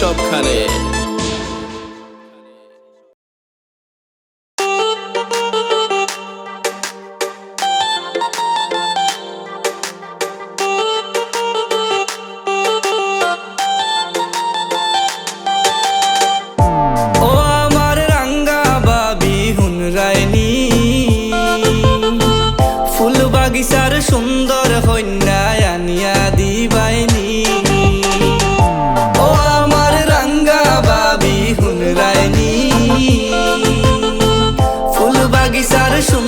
সবখানে। রায়নি ফুল বাগিচার সুন্দর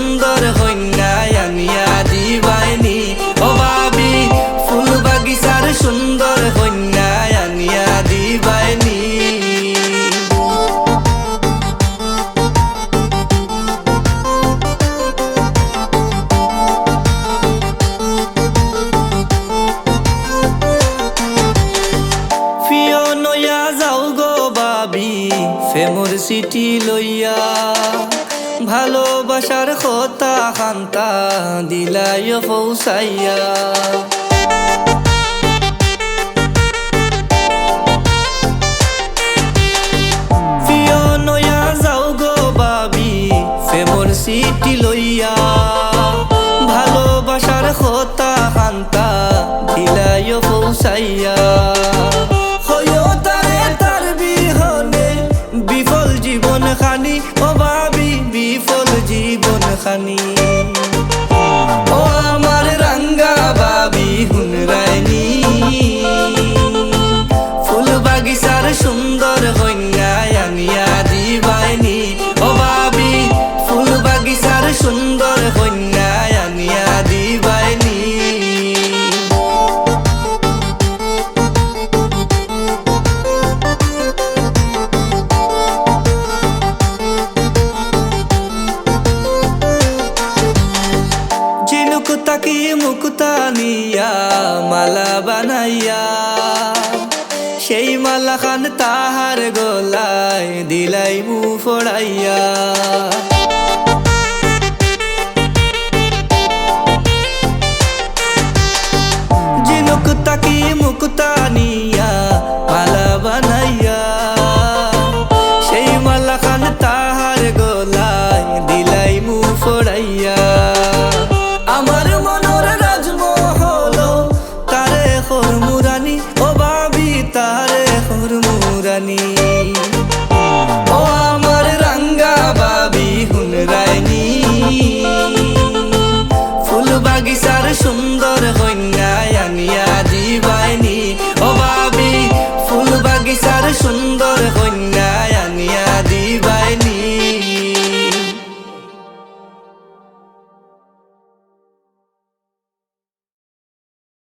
সুন্দর কন্যায় আনিয়া দিবাইনি ও বাবি ফুল বাগিচার সুন্দর কন্যায় আনিয়া দিবাইনি যাও গো বাবি ফেমর সিটি লইয়া। ভালোবাসার কথা খান্তা দিলাই পৌঁছাইয়া সিটি লইয়া। ভালোবাসার কথা খান্তা দিলাই পৌঁছাইয়া ঝিনুক মুক্তা নিয়া, মালা বানাইয়া। সেই মালা খান তাহার গলায় দিলাই মু ফড়াইয়া। জিনুক তাকি মুক্তা নিয়া ও আমার রাঙ্গা বাবি ফুল বাগিচার সুন্দর হইনায় আনিয়া দিবাইনি ও ফুল বাগিচার সুন্দর